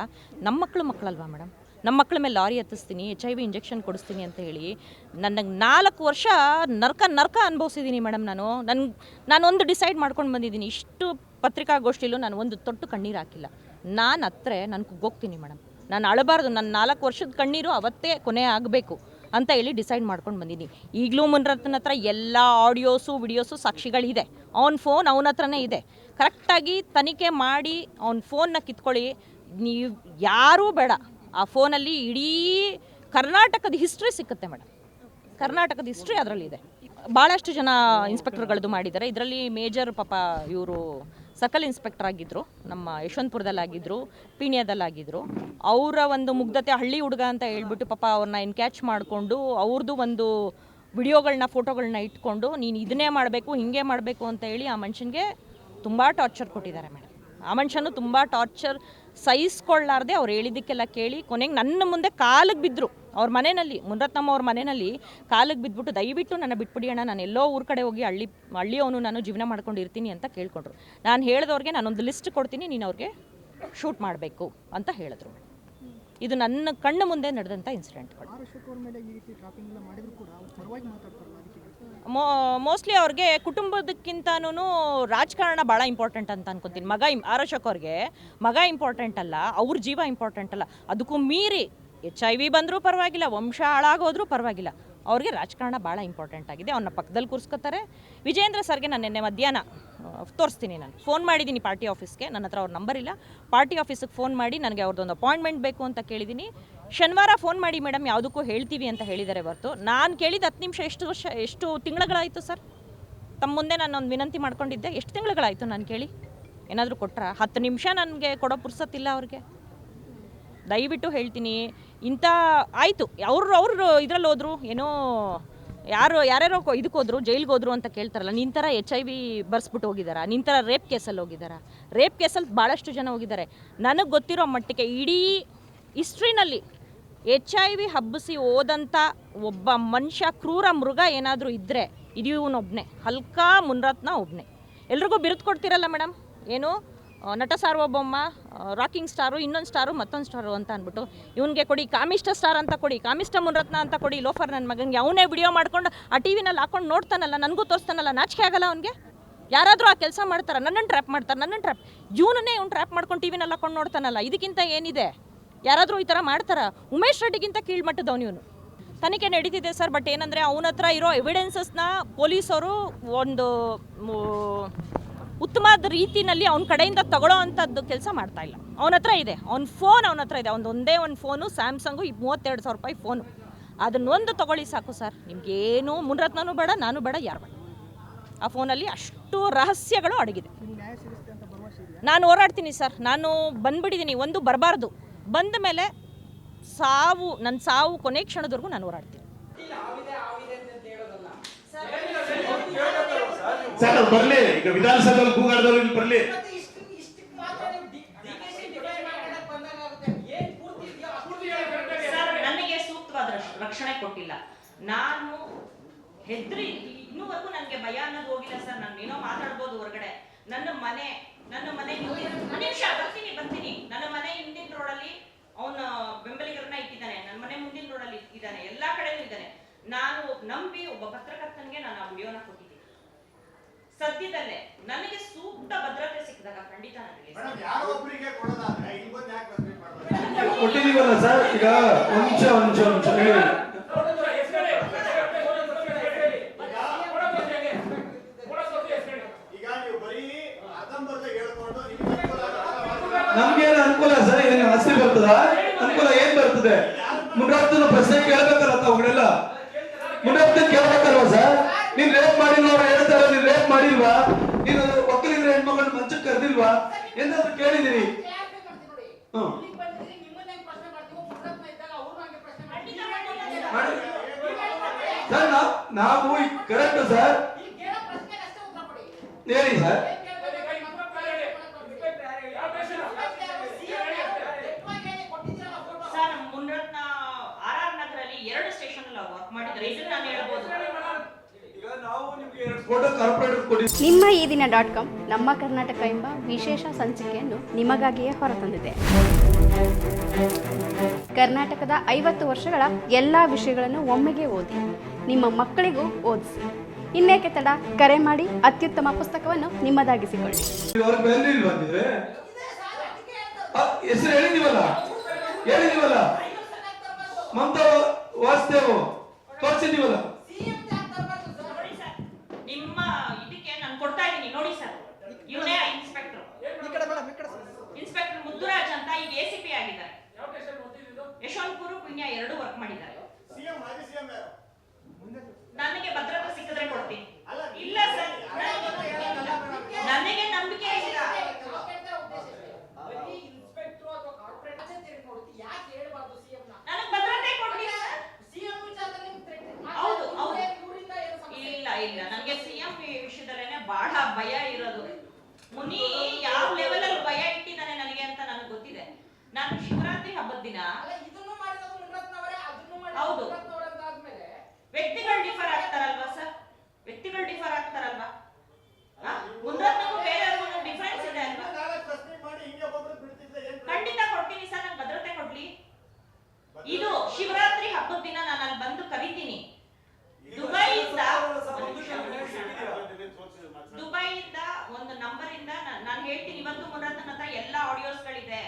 ನಮ್ಮ ಮಕ್ಕಳು ಮಕ್ಕಳಲ್ವಾ ಮೇಡಮ್? ನಮ್ಮ ಮಕ್ಕಳ ಮೇಲೆ ಲಾರಿ ಹತ್ತಿಸ್ತೀನಿ ಎಚ್ ಐ ವಿ ಇಂಜೆಕ್ಷನ್ ಕೊಡಿಸ್ತೀನಿ ಅಂತ ಹೇಳಿ ನನಗೆ ನಾಲ್ಕು ವರ್ಷ ನರ್ಕ ನರ್ಕ ಅನುಭವಿಸಿದ್ದೀನಿ ಮೇಡಮ್ ನಾನು. ನನ್ನ ನಾನೊಂದು ಡಿಸೈಡ್ ಮಾಡ್ಕೊಂಡು ಬಂದಿದ್ದೀನಿ, ಇಷ್ಟು ಪತ್ರಿಕಾಗೋಷ್ಠಿಲೂ ನಾನು ಒಂದು ತೊಟ್ಟು ಕಣ್ಣೀರು ಹಾಕಿಲ್ಲ. ನಾನು ಹತ್ತಿರ ನಾನು ಕುಗ್ಗೋಗ್ತೀನಿ ಮೇಡಮ್. ನಾನು ಅಳಬಾರ್ದು ನನ್ನ ನಾಲ್ಕು ವರ್ಷದ ಕಣ್ಣೀರು ಅವತ್ತೇ ಕೊನೆ ಆಗಬೇಕು. ಅಂತ ಹೇಳಿ ಡಿಸೈಡ್ ಮಾಡ್ಕೊಂಡು ಬಂದಿದ್ದೀನಿ ಈಗಲೂ ಮುನ್ರತ್ನ ಹತ್ರ ಎಲ್ಲ ಆಡಿಯೋಸು, ವಿಡಿಯೋಸು ಸಾಕ್ಷಿಗಳಿದೆ. ಅವ್ನ ಫೋನ್ ಅವನ ಹತ್ರನೇ ಇದೆ. ಕರೆಕ್ಟಾಗಿ ತನಿಖೆ ಮಾಡಿ ಅವನ ಫೋನ್ನ ಕಿತ್ಕೊಳ್ಳಿ. ನೀವು ಯಾರೂ ಬೇಡ. ಆ ಫೋನಲ್ಲಿ ಇಡೀ ಕರ್ನಾಟಕದ ಹಿಸ್ಟ್ರಿ ಸಿಕ್ಕುತ್ತೆ ಮೇಡಮ್ ಕರ್ನಾಟಕದ ಹಿಸ್ಟ್ರಿ ಅದರಲ್ಲಿದೆ. ಭಾಳಷ್ಟು ಜನ ಇನ್ಸ್ಪೆಕ್ಟರ್ಗಳದ್ದು ಮಾಡಿದ್ದಾರೆ. ಇದರಲ್ಲಿ ಮೇಜರ್ ಪಾಪ ಇವರು ಸಕಲ್ ಇನ್ಸ್ಪೆಕ್ಟರ್ ಆಗಿದ್ದರು ನಮ್ಮ ಯಶವಂತಪುರದಲ್ಲಾಗಿದ್ದರು ಪೀಣ್ಯದಲ್ಲಾಗಿದ್ದರು ಅವರ ಒಂದು ಮುಗ್ಧತೆ ಹಳ್ಳಿ ಹುಡುಗ ಅಂತ ಹೇಳ್ಬಿಟ್ಟು ಪಾಪ ಅವ್ರನ್ನ ಎನ್ಕ್ಯಾಚ್ ಮಾಡಿಕೊಂಡು ಅವ್ರದ್ದು ಒಂದು ವಿಡಿಯೋಗಳನ್ನ ಫೋಟೋಗಳನ್ನ ಇಟ್ಕೊಂಡು ನೀನು ಇದನ್ನೇ ಮಾಡಬೇಕು, ಹಿಂಗೆ ಮಾಡಬೇಕು ಅಂತ ಹೇಳಿ ಆ ಮನುಷ್ಯನಿಗೆ ತುಂಬ ಟಾರ್ಚರ್ ಕೊಟ್ಟಿದ್ದಾರೆ ಮೇಡಮ್. ಆ ಮನುಷ್ಯನು ತುಂಬ ಟಾರ್ಚರ್ ಸಹಿಸ್ಕೊಳ್ಳಾರ್ದೆ ಅವ್ರು ಹೇಳಿದ್ದಕ್ಕೆಲ್ಲ ಕೇಳಿ ಕೊನೆಗೆ ನನ್ನ ಮುಂದೆ ಕಾಲಿಗೆ ಬಿದ್ದರು ಅವ್ರ ಮನೆಯಲ್ಲಿ, ಮುನರತ್ನಮ್ಮ ಅವ್ರ ಮನೆಯಲ್ಲಿ ಕಾಲಿಗೆ ಬಿದ್ದುಬಿಟ್ಟು ದಯವಿಟ್ಟು ನನ್ನ ಬಿಟ್ಬಿಡಿ ಅಣ್ಣ, ನಾನು ಎಲ್ಲೋ ಊರ ಕಡೆ ಹೋಗಿ ಹಳ್ಳಿ, ಹಳ್ಳಿಯವನು ನಾನು ಜೀವನ ಮಾಡ್ಕೊಂಡಿರ್ತೀನಿ ಅಂತ ಕೇಳ್ಕೊಂಡ್ರು. ನಾನು ಹೇಳಿದವ್ರಿಗೆ ನಾನೊಂದು ಲಿಸ್ಟ್ ಕೊಡ್ತೀನಿ, ನೀನು ಅವ್ರಿಗೆ ಶೂಟ್ ಮಾಡಬೇಕು ಅಂತ ಹೇಳಿದ್ರು. ಇದು ನನ್ನ ಕಣ್ಣು ಮುಂದೆ ನಡೆದಂಥ ಇನ್ಸಿಡೆಂಟ್ಗಳು ಮೋ ಮೋಸ್ಟ್ಲಿ ಅವ್ರಿಗೆ ಕುಟುಂಬದಕ್ಕಿಂತನೂ ರಾಜಕಾರಣ ಭಾಳ ಇಂಪಾರ್ಟೆಂಟ್ ಅಂತ ಅನ್ಕೊತೀನಿ. ಮಗ ಇಂ ಆರೋಶಕ್ ಅವ್ರಿಗೆ ಮಗ ಇಂಪಾರ್ಟೆಂಟ್ ಅಲ್ಲ, ಅವ್ರ ಜೀವ ಇಂಪಾರ್ಟೆಂಟ್ ಅಲ್ಲ. ಅದಕ್ಕೂ ಮೀರಿ ಎಚ್ ಐ ವಿ ಬಂದರೂ ಪರವಾಗಿಲ್ಲ, ವಂಶ ಹಾಳಾಗೋದ್ರೂ ಪರವಾಗಿಲ್ಲ. ಅವ್ರಿಗೆ ರಾಜಕಾರಣ ಭಾಳ ಇಂಪಾರ್ಟೆಂಟ್ ಆಗಿದೆ. ಅವನ್ನ ಪಕ್ಕದಲ್ಲಿ ಕೂರಿಸ್ಕೊತಾರೆ. ವಿಜೇಂದ್ರ ಸರ್ಗೆ ನಾನು ನಿನ್ನೆ ಮಧ್ಯಾಹ್ನ ತೋರಿಸ್ತೀನಿ ನಾನು. ಫೋನ್ ಮಾಡಿದ್ದೀನಿ ಪಾರ್ಟಿ ಆಫೀಸ್ಗೆ ನನ್ನ ಹತ್ರ ಅವ್ರ ನಂಬರ್ ಇಲ್ಲ. ಪಾರ್ಟಿ ಆಫೀಸಿಗೆ ಫೋನ್ ಮಾಡಿ ನನಗೆ ಅವ್ರದ್ದೊಂದು ಅಪಾಯಿಂಟ್ಮೆಂಟ್ ಬೇಕು ಅಂತ ಕೇಳಿದ್ದೀನಿ ಶನಿವಾರ ಫೋನ್ ಮಾಡಿ ಮೇಡಮ್ ಯಾವುದಕ್ಕೂ ಹೇಳ್ತೀವಿ ಅಂತ ಹೇಳಿದ್ದಾರೆ ಹೊರತು. ನಾನು ಕೇಳಿದ ಹತ್ತು ನಿಮಿಷ ಎಷ್ಟು ವರ್ಷ, ಎಷ್ಟು ತಿಂಗಳುಗಳಾಯಿತು ಸರ್ ತಮ್ಮ ಮುಂದೆ ನಾನು ಒಂದು ವಿನಂತಿ ಮಾಡ್ಕೊಂಡಿದ್ದೆ. ಎಷ್ಟು ತಿಂಗಳುಗಳಾಯಿತು ನಾನು ಕೇಳಿ? ಏನಾದರೂ ಕೊಟ್ರಾ? ಹತ್ತು ನಿಮಿಷ ನನಗೆ ಕೊಡೋ ಪುರ್ಸತ್ತಿಲ್ಲ ಅವ್ರಿಗೆ. ದಯವಿಟ್ಟು ಹೇಳ್ತೀನಿ. ಇಂಥ ಆಯಿತು. ಅವ್ರು ಅವ್ರು ಇದರಲ್ಲಿ ಹೋದ್ರು, ಏನೋ ಯಾರು, ಯಾರ್ಯಾರೋ ಇದಕ್ಕೆ ಹೋದ್ರು, ಜೈಲ್ಗೆ ಹೋದ್ರು ಅಂತ ಕೇಳ್ತಾರಲ್ಲ ನಿನ್ನ ಥರ ಎಚ್ ಐ ವಿ ಬರ್ಸ್ಬಿಟ್ಟು ಹೋಗಿದ್ದಾರಾ ನಿನ್ನ ಥರ ರೇಪ್ ಕೇಸಲ್ಲಿ ಹೋಗಿದ್ದಾರಾ ರೇಪ್ ಕೇಸಲ್ಲಿ ಭಾಳಷ್ಟು ಜನ ಹೋಗಿದ್ದಾರೆ ನನಗೆ ಗೊತ್ತಿರೋ ಮಟ್ಟಿಗೆ ಇಡೀ ಹಿಸ್ಟ್ರಿನಲ್ಲಿ ಎಚ್ ಐ ವಿ ಹಬ್ಬಿಸಿ ಹೋದಂಥ ಒಬ್ಬ ಮನುಷ್ಯ, ಕ್ರೂರ ಮೃಗ ಏನಾದರೂ ಇದ್ದರೆ ಇಡೀ ಒಬ್ಬನೇ ಹಲ್ಕಾ ಮುನ್ರತ್ನ ಒಬ್ಬನೇ ಎಲ್ರಿಗೂ ಬಿರುದು ಕೊಡ್ತೀರಲ್ಲ ಮೇಡಮ್? ಏನು? ನಟ ಸಾರ್ವಭೌಮ ರಾಕಿಂಗ್ ಸ್ಟಾರು, ಇನ್ನೊಂದು ಸ್ಟಾರು, ಮತ್ತೊಂದು ಸ್ಟಾರು ಅಂತ ಅಂದ್ಬಿಟ್ಟು ಇವನಿಗೆ ಕೊಡಿ, ಕಾಮಿಷ್ಟ ಸ್ಟಾರ್ ಅಂತ ಕೊಡಿ, ಕಾಮಿಷ್ಟ ಮುನ್ರತ್ನ ಅಂತ ಕೊಡಿ, ಲೋಫರ್ ನನ್ನ ಮಗನಿಗೆ. ಅವನೇ ವಿಡಿಯೋ ಮಾಡ್ಕೊಂಡು ಆ ಟಿ ವಿನಲ್ಲಿ ಹಾಕೊಂಡು ನೋಡ್ತಾನಲ್ಲ, ನನಗೂ ತೋರಿಸ್ತಾನಲ್ಲ, ನಾಚಿಕೆ ಆಗಲ್ಲ ಅವನಿಗೆ? ಯಾರಾದರೂ ಆ ಕೆಲಸ ಮಾಡ್ತಾರೆ ನನ್ನನ್ನು ಟ್ರ್ಯಾಪ್ ಮಾಡ್ತಾರೆ ನನ್ನನ್ನು ಟ್ರ್ಯಾಪ್ ಇವನನ್ನೇ ಇವ್ನು ಟ್ರ್ಯಾಪ್ ಮಾಡ್ಕೊಂಡು ಟಿ ವಿನಲ್ಲಿ ಹಾಕೊಂಡು ನೋಡ್ತಾನಲ್ಲ, ಇದಕ್ಕಿಂತ ಏನಿದೆ? ಯಾರಾದರೂ ಈ ಥರ ಮಾಡ್ತಾರೆ? ಉಮೇಶ್ ರೆಡ್ಡಿಗಿಂತ ಕೀಳ್ಮಟ್ಟದವನು ಇವನು. ತನಿಖೆ ನಡೀತಿದೆ ಸರ್ ಬಟ್ ಏನಂದರೆ ಅವನ ಹತ್ರ ಇರೋ ಎವಿಡೆನ್ಸಸ್ನ ಪೊಲೀಸರು ಒಂದು ಉತ್ತಮವಾದ ರೀತಿಯಲ್ಲಿ ಅವನ ಕಡೆಯಿಂದ ತಗೊಳ್ಳೋ ಅಂಥದ್ದು ಕೆಲಸ ಮಾಡ್ತಾ ಇಲ್ಲ. ಅವನ ಹತ್ರ ಇದೆ. ಅವ್ನ ಫೋನ್ ಅವನ ಹತ್ರ ಇದೆ. ಒಂದು ಒಂದೇ ಒಂದು ಫೋನು, ಸ್ಯಾಮ್ಸಂಗು ಮೂವತ್ತೆರಡು ಸಾವಿರ ರೂಪಾಯಿ ಫೋನು. ಅದನ್ನೊಂದು ತಗೊಳ್ಳಿ ಸಾಕು ಸರ್. ನಿಮಗೇನು ಮುನ್ರತ್ನೂ ಬೇಡ, ನಾನು ಬೇಡ, ಯಾರು ಬೇಡ. ಆ ಫೋನಲ್ಲಿ ಅಷ್ಟು ರಹಸ್ಯಗಳು ಅಡಗಿದೆ. ನಾನು ಹೋರಾಡ್ತೀನಿ ಸರ್. ನಾನು ಬಂದ್ಬಿಟ್ಟಿದ್ದೀನಿ. ಒಂದು ಬರಬಾರ್ದು. ಬಂದ ಮೇಲೆ ಸಾವು ನನ್ನ ಸಾವು ಕೊನೆ ಕ್ಷಣದವರೆಗೂ ನಾನು ಹೋರಾಡ್ತೀನಿ. ಸರ್ ಅದು ಬರ್ಲಿ. ಈಗ ವಿಧಾನಸಭೆಯಲ್ಲಿ ಕೂಗಾಡ್ದವ್ರು ಇಲ್ಲಿ ಬರ್ಲಿ. ಸರ್ ನನಗೆ ಸೂಕ್ತವಾದ ರಕ್ಷಣೆ ಕೊಟ್ಟಿಲ್ಲ. ನಾನು ಹೆದ್ರಿ ಇನ್ನೂವರೆಗೂ ನನಗೆ ಭಯ ಅನ್ನೋದು ಹೋಗಿಲ್ಲ ಸರ್. ನಾನು ಏನೋ ಮಾತಾಡ್ಬೋದು ಹೊರಗಡೆ. ನನ್ನ ಮನೆ ನನ್ನ ಮನೆ ನಿಮಿಷ ಬರ್ತೀನಿ ಬರ್ತೀನಿ. ನನ್ನ ಮನೆ ಹಿಂದಿನ ರೋಡಲ್ಲಿ ಅವನ ಬೆಂಬಲಿಗರನ್ನ ಇಟ್ಟಿದ್ದಾನೆ. ನನ್ನ ಮನೆ ಮುಂದಿನ ರೋಡಲ್ಲಿ ಇದ್ದಾನೆ ಎಲ್ಲಾ ಕಡೆನೂ ಇದ್ದಾನೆ. ನಾನು ನಂಬಿ ಒಬ್ಬ ಪತ್ರಕರ್ತನಿಗೆ ನಾನು ಆ ವಿಡಿಯೋನ ಕೊಟ್ಟಿದ್ದೀನಿ. ಸದ್ಯದಲ್ಲೇ ನನಗೆ ಸೂಕ್ತ ಭದ್ರತೆ ಸಿಕ್ಕಿದಾಗ ಖಂಡಿತ ನನಗೆ ಕೊಟ್ಟಿದೀವಲ್ಲ ಸರ್? ಈಗ ಹೊಂಚ ಹೊಂಚ ಈಗ ಆಗಲ್ಲ. ನಮ್ಗೇನು ಅನುಕೂಲ ಸರ್? ಏನು ಆಸ್ತಿ ಬರ್ತದ? ಅನುಕೂಲ ಏನ್ ಬರ್ತದೆ? ಮುನ್ರತ್ನ ಪ್ರಶ್ನೆ ಕೇಳ್ಬೇಕಲ್ಲ ತಾವುಗಳೆಲ್ಲ ಮುನ್ರತ್ನ ಕೇಳ್ಬೇಕಲ್ವಾ ಸರ್? ನೀನ್ ರೇಪ್ ಮಾಡಿಲ್ಲ ಅವ್ರು ನೀನ್ ಮಾಡಿಲ್ವಾ ನೀನು ಒಕ್ಕಲಿಗರ ಹೆಣ್ಮಗಳನ್ನ ಮಂಚಕ್ಕೆ ಕರೆದಿಲ್ವಾ? ಎಂದಾದ್ರೂ ಕೇಳಿದಿರಿ ಸರ್ ನಾವು ಕರೆಕ್ಟ್ ಸರ್. ಹೇಳಿ ಸರ್ ಮುನ್ರತ್ನ ಆರ್ ಆರ್ ನಗರಲ್ಲಿ ಎರಡು ಸ್ಟೇಷನ್ ಅಲ್ಲಿ ವರ್ಕ್ ಮಾಡಿದ್ದಾರೆ ಇದನ್ನ ನಾನು ಹೇಳ್ಬೋದು ಈಗ ನಾವು ನಿಮ್ಗೆ ಎರಡು ಫೋಟೋ ಕಾರ್ಪೊರೇಟ್ ಕೊಟ್ಟಿದ್ದೀವಿ ನಿಮ್ಮ ಈ ದಿನ ಡಾಟ್ ಕಾಮ್ ನಮ್ಮ ಕರ್ನಾಟಕ ಎಂಬ ವಿಶೇಷ ಸಂಚಿಕೆಯನ್ನು ನಿಮಗಾಗಿಯೇ ಹೊರತಂದಿದೆ. ಕರ್ನಾಟಕದ ಐವತ್ತು ವರ್ಷಗಳ ಎಲ್ಲ ವಿಷಯಗಳನ್ನು ಒಮ್ಮೆಗೆ ಓದಿ ನಿಮ್ಮ ಮಕ್ಕಳಿಗೂ ಓದಿಸಿ. ಇನ್ನೇಕೆ ತಡ? ಕರೆ ಮಾಡಿ ಅತ್ಯುತ್ತಮ ಪುಸ್ತಕವನ್ನು ನಿಮ್ಮದಾಗಿಸಿಕೊಳ್ಳಿ. ಹೆಸರು ಹೇಳಿದೀವಲ್ಲ ಹೇಳಿದೀವಲ್ಲ ಮಮತಾ ವಾಸುದೇವ್ ತೋರಿಸಿದೀವಲ್ಲ ನಿಮ್ಮ ಇದಕ್ಕೆ ನಾನು ಕೊಡ್ತಾ ಇದ್ದೀನಿ. ನೋಡಿ ಸರ್ ಇವನೇ ಇನ್ಸ್ಪೆಕ್ಟರ್. ಇನ್ಸ್ಪೆಕ್ಟರ್ ಮುದ್ದುರಾಜ್ ಅಂತ ಈಗ ಎ ಸಿ ಪಿ ಆಗಿದ್ದಾರೆ. ಯಶವಂತಪುರ ಪುಣ್ಯ ಎರಡು ವರ್ಕ್ ಮಾಡಿದ್ದಾರೆ. ನನಗೆ ಭದ್ರತೆ ಸಿಕ್ಕಿದ್ರೆ ಕೊಡ್ತೀನಿ ಇಲ್ಲ ಸರ್ ನನಗೆ ನಂಬಿಕೆ ಇಲ್ಲ ನನಗೆ ಭದ್ರತೆ ಕೊಡ್ಲಿ ಸರ್ ಹೌದು ಹೌದು ಇಲ್ಲ ಇಲ್ಲ ನನಗೆ ಸಿಎಂ ವಿಷಯದಲ್ಲೇನೆ ಬಹಳ ಭಯ ಇರೋದು ಮುನಿ ಯಾವ ಲೆವೆಲ್ ಅಲ್ಲಿ ಭಯ ಇಟ್ಟಿದ್ದಾನೆ ನನಗೆ ಅಂತ ನನಗೆ ಗೊತ್ತಿದೆ ನಾನು ಶಿವರಾತ್ರಿ ಹಬ್ಬದ ದಿನ ಹೌದು. ವ್ಯಕ್ತಿಗಳು ಡಿಫರ್ ಆಗ್ತಾರಲ್ವಾ ಸರ್ ವ್ಯಕ್ತಿಗಳು ಡಿಫರ್ ಆಗ್ತಾರಲ್ವಾ ಆ? ಮುನ್ರತ್ನಕ್ಕೂ ಬೇರೆಯವ್ರಿಗೂ ಡಿಫರೆನ್ಸ್ ಇದೆ ಅಲ್ವಾ ನಾಳೆ ಪ್ರಶ್ನೆ ಮಾಡಿ ಹಿಂಗೆ ಒಬ್ಬೊಬ್ರು ಬಿಡ್ತಿದ್ರೆ ಏನ್ ಖಂಡಿತ ಕೊಡ್ತೀನಿ ಸರ್ ನಂಗೆ ಭದ್ರತೆ ಕೊಡ್ಲಿ ಇದು ಶಿವರಾತ್ರಿ ಹಬ್ಬದ ದಿನ ನಾನು ಅಲ್ಲಿ ಬಂದು ಕರಿತೀನಿ ದುಬೈಯಿಂದ ದುಬೈಯಿಂದ ಒಂದು ನಂಬರ್ ಇಂದ ನಾನು ಹೇಳ್ತೀನಿ ಇವತ್ತು ಮುನ್ನತನ ಹತ್ರ ಎಲ್ಲ ಆಡಿಯೋಸ್ಗಳಿದೆ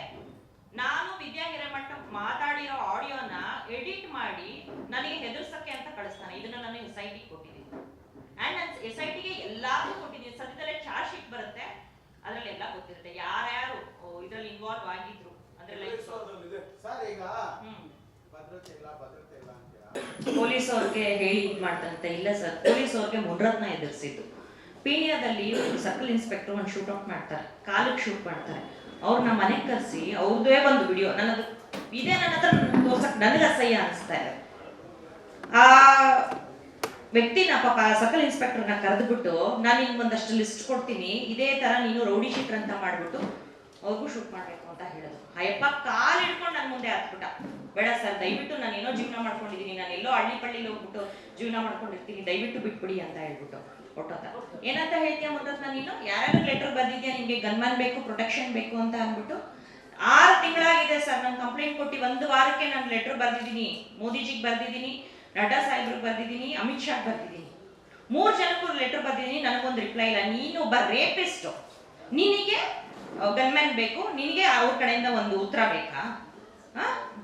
ನಾನು ವಿದ್ಯಾ ಹಿರೇಮಠ ಮಾತಾಡಿರೋ ಆಡಿಯೋನ ಎಡಿಟ್ ಮಾಡಿ ನನಗೆ ಹೆದರ್ಸಕ್ಕೆ ಅಂತ ಕಳಿಸ್ತಾನೆ. ಇದನ್ನ ನಾನು ಎಸ್ ಐ ಟಿ ಕೊಟ್ಟಿದ್ದೀನಿ. ಅಂಡ್ ನಾನು ಎಸ್ ಐ ಟಿಗೆ ಎಲ್ಲಾನು ಕೊಟ್ಟಿದ್ದೀನಿ. ಸದ್ಯದಲ್ಲೇ ಚಾರ್ಜ್ ಶೀಟ್ ಬರುತ್ತೆ. ಅದರಲ್ಲಿ ಎಲ್ಲ ಗೊತ್ತಿರುತ್ತೆ. ಯಾರ್ಯಾರು ಇದರಲ್ಲಿ ಇನ್ವಾಲ್ವ್ ಆಗಿದ್ರು. ಅಂದ್ರೆ ಸರ್ ಈಗ ಹ್ಮ್. ಭದ್ರತೆ ಇಲ್ಲ ಭದ್ರತೆ ಇಲ್ಲ ಅಂತೀರಾ? ಪೊಲೀಸ್ ಅವ್ರಿಗೆ ಹೇಳಿ ಇದು ಮಾಡ್ತಂತೆ ಇಲ್ಲ ಸರ್ ಪೊಲೀಸ್ ಅವ್ರಿಗೆ ಮುನ್ರತ್ನ ಎದುರಿಸಿದ್ದು. ಪೀಣ್ಯದಲ್ಲಿ ಸರ್ಕಲ್ ಇನ್ಸ್ಪೆಕ್ಟರ್ ಒಂದು ಶೂಟ್ ಔಟ್ ಮಾಡ್ತಾರೆ. ಕಾಲಕ್ಕೆ ಶೂಟ್ ಮಾಡ್ತಾರೆ. ಅವ್ರನ್ನ ಮನೆಗೆ ಕರೆಸಿ ಅವ್ರದ್ದೇ ಒಂದು ವಿಡಿಯೋ ನನ್ನದು ಇದೇ ನನ್ನ ಹತ್ರ ತೋರ್ಸಕ್ ನನಗೆ ಅಸಹ್ಯ ಅನಿಸ್ತಾ ಇದೆ. ಆ ವ್ಯಕ್ತಿನ ಪಾಪ ಸರ್ಕಲ್ ಇನ್ಸ್ಪೆಕ್ಟರ್ನ ಕರೆದ್ಬಿಟ್ಟು, ನಾನು ನಿಮ್ಗೆ ಒಂದಷ್ಟು ಲಿಸ್ಟ್ ಕೊಡ್ತೀನಿ. ಇದೇ ತರ ನೀನು ರೌಡಿ ಶೀಟರ್ ಅಂತ ಮಾಡ್ಬಿಟ್ಟು ಅವ್ರಿಗೂ ಶೂಟ್ ಮಾಡಬೇಕು ಅಂತ ಹೇಳಿದ್ರು. ಅಯ್ಯಪ್ಪ, ಕಾಲು ಹಿಡ್ಕೊಂಡು ನನ್ನ ಮುಂದೆ ಹತ್ಬಿಟ್ಟ ಬೇಡ ಸರ್, ದಯವಿಟ್ಟು ನಾನು ಏನೋ ಜೀವನ ಮಾಡ್ಕೊಂಡಿದ್ದೀನಿ ನಾನು ಎಲ್ಲೋ ಹಳ್ಳಿ ಪಳ್ಳಿಲಿ ಹೋಗ್ಬಿಟ್ಟು ಜೀವನ ಮಾಡ್ಕೊಂಡಿರ್ತೀನಿ. ದಯವಿಟ್ಟು ಬಿಟ್ಬಿಡಿ ಅಂತ ಹೇಳ್ಬಿಟ್ಟು. ಹೊಟ್ಟೋತ ಏನಂತ ಹೇಳ್ತೀಯ ಮುದ್ದತ್ನ ನೀನು? ಯಾರು ಲೆಟರ್ ಬಂದಿದ್ಯಾ ನಿಮಗೆ? ಗನ್ಮನ್ ಬೇಕು ಪ್ರೊಟೆಕ್ಷನ್ ಬೇಕು ಅಂತ ಅಂದ್ಬಿಟ್ಟು ಆರು ತಿಂಗಳಾಗಿದೆ ಸರ್ ನಾನು ಕಂಪ್ಲೇಂಟ್ ಕೊಟ್ಟು ಒಂದು ವಾರಕ್ಕೆ ನಾನು ಲೆಟರ್ ಬರ್ದಿದ್ದೀನಿ. ಮೋದಿಜಿಗೆ ಬರೆದಿದ್ದೀನಿ, ನಡ್ಡಾ ಸಾಹೇಬ್ರಿಗೆ ಬರೆದಿದ್ದೀನಿ, ಅಮಿತ್ ಶಾಗೆ ಬರ್ದಿದ್ದೀನಿ. ಮೂರು ಜನಕ್ಕೂ ಲೆಟರ್ ಬರ್ದಿದ್ದೀನಿ, ನನಗೊಂದು ರಿಪ್ಲೈ ಇಲ್ಲ. ನೀನು ಒಬ್ಬ ರೇಪಿಸ್ಟು ನಿನಗೆ ಗನ್ಮ್ಯಾನ್ ಬೇಕು, ನಿನಗೆ ಅವ್ರ ಕಡೆಯಿಂದ ಒಂದು ಉತ್ತರ ಬೇಕಾ?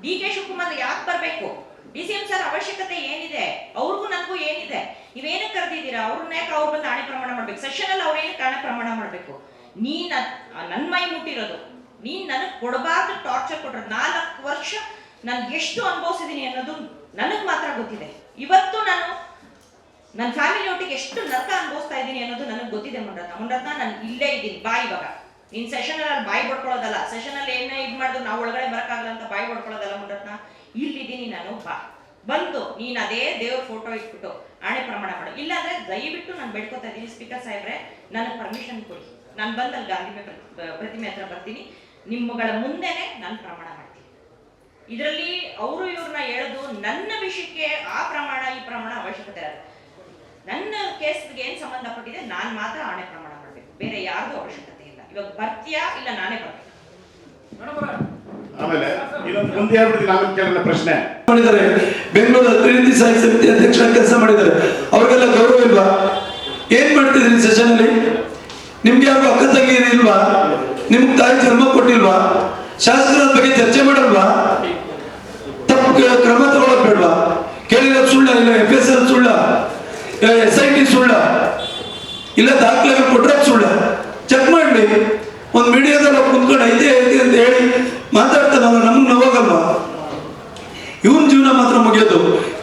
ಡಿ ಕೆ ಶಿವಕುಮಾರ್ ಯಾಕೆ ಬರಬೇಕು? ಡಿ ಸಿ ಎಂ ಸರ್ ಅವಶ್ಯಕತೆ ಏನಿದೆ? ಅವ್ರಿಗೂ ನನಗೂ ಏನಿದೆ? ನೀವೇನು ಕರೆದಿದ್ದೀರಾ? ಅವ್ರನ್ನ ಯಾಕೆ ಅವ್ರು ಬಂದು ಆಣೆ ಪ್ರಮಾಣ ಮಾಡ್ಬೇಕು? ಸೆಷನ್ ಅಲ್ಲಿ ಅವ್ರೇನು ಪ್ರಮಾಣ ಮಾಡಬೇಕು? ನೀನ್ ನನ್ ನನ್ನ ಮೈ ಮುಟ್ಟಿರೋದು. ನೀನ್ ನನಗೆ ಕೊಡಬಾರ್ದು ಟಾರ್ಚರ್ ಕೊಟ್ರ ನಾಲ್ಕು ವರ್ಷ ನಾನು ಎಷ್ಟು ಅನುಭವಿಸಿದೀನಿ ಅನ್ನೋದು ನನಗೆ ಮಾತ್ರ ಗೊತ್ತಿದೆ. ಇವತ್ತು ನಾನು ನನ್ನ ಫ್ಯಾಮಿಲಿ ಒಟ್ಟಿಗೆ ಎಷ್ಟು ನರಕ ಅನುಭವಿಸ್ತಾ ಇದ್ದೀನಿ ಅನ್ನೋದು ನನಗೆ ಗೊತ್ತಿದೆ ಮುಂಡತ್ನ ಮುಂಡತ್ನ ನಾನು ಇಲ್ಲೇ ಇದ್ದೀನಿ. ಬಾ ಇವಾಗ. ನಿನ್ ಸೆಷನ್ ಅಲ್ಲಿ ಬಾಯಿ ಬಡ್ಕೊಳ್ಳೋದಲ್ಲ. ಸೆಷನ್ ಅಲ್ಲಿ ಏನೇ ಇದು ಮಾಡಿದ್ರು ನಾವು ಒಳಗಡೆ ಬರಕ್ಕಾಗಲ್ಲ ಅಂತ ಬಾಯಿ ಬಡ್ಕೊಳ್ಳೋದಲ್ಲ ಮುಂಡತ್ನ ಇಲ್ಲಿದ್ದೀನಿ ನಾನು ಬಾ. ಬಂತು, ನೀನು ಅದೇ ದೇವ್ರ ಫೋಟೋ ಇಟ್ಬಿಟ್ಟು ಆಣೆ ಪ್ರಮಾಣ ಮಾಡು. ಇಲ್ಲಾಂದ್ರೆ ದಯವಿಟ್ಟು ನಾನು ಬೇಡ್ಕೊತಾ ಇದ್ದೀನಿ ಸ್ಪೀಕರ್ ಸಾಹೇಬ್ರೆ, ನನಗೆ ಪರ್ಮಿಷನ್ ಕೊಡಿ. ನಾನು ಬಂದು ಅಲ್ಲಿ ಗಾಂಧಿ ಪ್ರತಿ- ಪ್ರತಿಮೆ ಹತ್ರ ಬರ್ತೀನಿ. ನಿಮ್ಮಗಳ ಮುಂದೆನೆ ನಾನು ಪ್ರಮಾಣ ಮಾಡ್ತೀನಿ. ಇದರಲ್ಲಿ ಅವರು ಇವ್ರನ್ನ ಹೇಳೋದು ನನ್ನ ವಿಷಯಕ್ಕೆ ಆ ಪ್ರಮಾಣ, ಈ ಪ್ರಮಾಣ ಅವಶ್ಯಕತೆ ಇರೋದು ನನ್ನ ಕೇಸ್ಗೆ ಏನು ಸಂಬಂಧಪಟ್ಟಿದೆ ನಾನು ಮಾತ್ರ ಆಣೆ ಪ್ರಮಾಣ ಮಾಡಬೇಕು. ಬೇರೆ ಯಾರ್ದು ಅವಶ್ಯಕತೆ ಇಲ್ಲ. ಇವಾಗ ಬರ್ತೀಯಾ ಇಲ್ಲ ನಾನೇ ಬರ್ತೀನಿ ಆಮೇಲೆ ಇದೊಂದು ಮುಂದೆ ಪ್ರಶ್ನೆ. ಮಾಡಿದ್ದಾರೆ. ಬೆಂಗಳೂರು ಅಭಿವೃದ್ಧಿ ಸಾಹಿತ್ಯ ಸಮಿತಿ ಅಧ್ಯಕ್ಷ ಕೆಲಸ ಮಾಡಿದ್ದಾರೆ. ಅವ್ರಿಗೆಲ್ಲ ಗೌರವ ಇಲ್ವಾ? ಏನ್ ಮಾಡ್ತಿದ್ರಿ ಸೆಷನ್ ಅಲ್ಲಿ? ನಿಮ್ಗೆ ಯಾರು ಅಕ್ಕ ತಂಗಿ ಇಲ್ವಾ? ನಿಮ್ಗೆ ತಾಯಿ ಜನ್ಮ ಕೊಟ್ಟಿಲ್ವಾ? ಶಾಸಕರ ಬಗ್ಗೆ ಚರ್ಚೆ ಮಾಡಲ್ವಾ? ತಪ್ಪು ಕ್ರಮ ತಗೊಳ್ಳೋದು ಬೇಡವಾ? ಕೇಳಿರೋದು ಸುಳ್ಳ ಇಲ್ಲ ಎಫ್ ಎಸ್ ಎಲ್ ಸುಳ್ಳ ಎಸ್ ಐ ಟಿ ಸುಳ್ಳ, ಇಲ್ಲ ದಾಖಲೆ ಕೊಟ್ರ ಸುಳ್ಳ. ಚೆಕ್ ಮಾಡ್ಲಿ. ಒಂದು ಮೀಡಿಯಾದಲ್ಲಿ ಕುಂತ್ಕೊಂಡು ಐತೆ ಐತೆ ಅಂತ ಹೇಳಿ ಮಾತಾಡ್ತಾನಲ್ಲ, ನಮ್ಗೆ ನೋವಾಗಲ್ವ? ಇವನ್ ಜೀವನ ಮಾತ್ರ ಮುಗಿಯೋದು.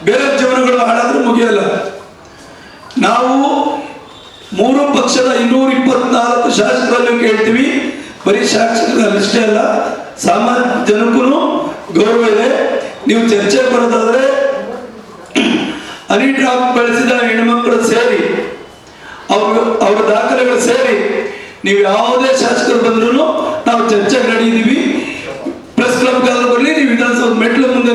ಬೇರೆ ಜೀವನಗಳು ಹಾಳಾದ್ರೂ ಮುಗಿಯಲ್ಲ. ನಾವು ಮೂರು ಪಕ್ಷದ ಇನ್ನೂರ ಇಪ್ಪತ್ನಾಲ್ಕು ಶಾಸಕರಲ್ಲೂ ಕೇಳ್ತೀವಿ. ಬರೀ ಶಾಸಕರಷ್ಟೇ ಅಲ್ಲ, ಸಾಮಾನ್ಯ ಜನಕ್ಕೂ ಗೌರವ ಇದೆ. ನೀವು ಚರ್ಚೆ ಬರೋದಾದ್ರೆ ಹನಿ ಡ್ರಾಪ್ ಬೆಳೆಸಿದ ಹೆಣ್ಮಕ್ಳು ಸೇರಿ, ಅವ್ರ ಅವ್ರ ದಾಖಲೆಗಳು ಸೇರಿ ನೀವು ಯಾವುದೇ ಶಾಸಕರು ಬಂದ್ರು ನಾವು ಚರ್ಚೆ ನಡೀತೀವಿ ಪ್ರೆಸ್ ಕ್ಲಬ್ ಬರಲಿ, ನೀವು ವಿಧಾನಸೌಧ ಮೆಟ್ಲು ಮುಂದೆ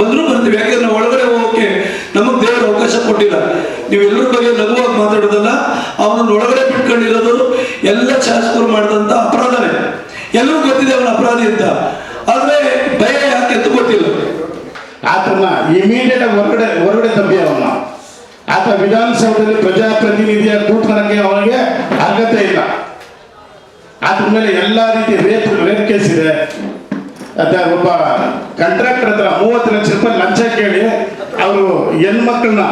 ಬಂದ್ರು ಬರ್ತೀವಿ. ಯಾಕಂದ್ರೆ ಒಳಗಡೆ ಹೋಗೋಕೆ ನಮಗೆ ದೇವರ ಅವಕಾಶ ಕೊಟ್ಟಿಲ್ಲ. ನೀವು ಎಲ್ಲರ ಬಗ್ಗೆ ಲಘುವಾಗಿ ಮಾತಾಡೋದಲ್ಲ, ಅವನನ್ನು ಒಳಗಡೆ ಬಿಟ್ಕೊಂಡಿರೋದು ಎಲ್ಲ ಶಾಸಕರು ಮಾಡಿದಂತ ಅಪರಾಧವೇ. ಎಲ್ಲರೂ ಗೊತ್ತಿದೆ ಅವನ ಅಪರಾಧಿ ಅಂತ. ಆದ್ರೆ ಭಯ ಯಾಕೆ ಅಂತ ಗೊತ್ತಿಲ್ಲ. ಆತನ ಇಮಿಡಿಯೇಟ್ ಆಗಿ ಹೊರಗಡೆ ಹೊರಗಡೆ ತಬ್ಬಿ ಅವನ. ಆತ ವಿಧಾನಸೌಧದಲ್ಲಿ ಪ್ರಜಾಪ್ರತಿನಿಧಿಯ ಕೂತ್ಕೊಂಡಂಗೆ ಅವನಿಗೆ ಆತನ ಮೇಲೆ ಎಲ್ಲ ರೀತಿ ರೇಪ್ ರೇಪ್ ಕೇಸ್ ಇದೆ. ಅದ ಒಬ್ಬ ಕಾಂಟ್ರಾಕ್ಟರ್ ಹತ್ರ ಮೂವತ್ತು ಲಕ್ಷ ರೂಪಾಯಿ ಲಂಚ ಕೇಳಿ ಅವರು ಹೆಣ್ಮಕ್ಳನ್ನ,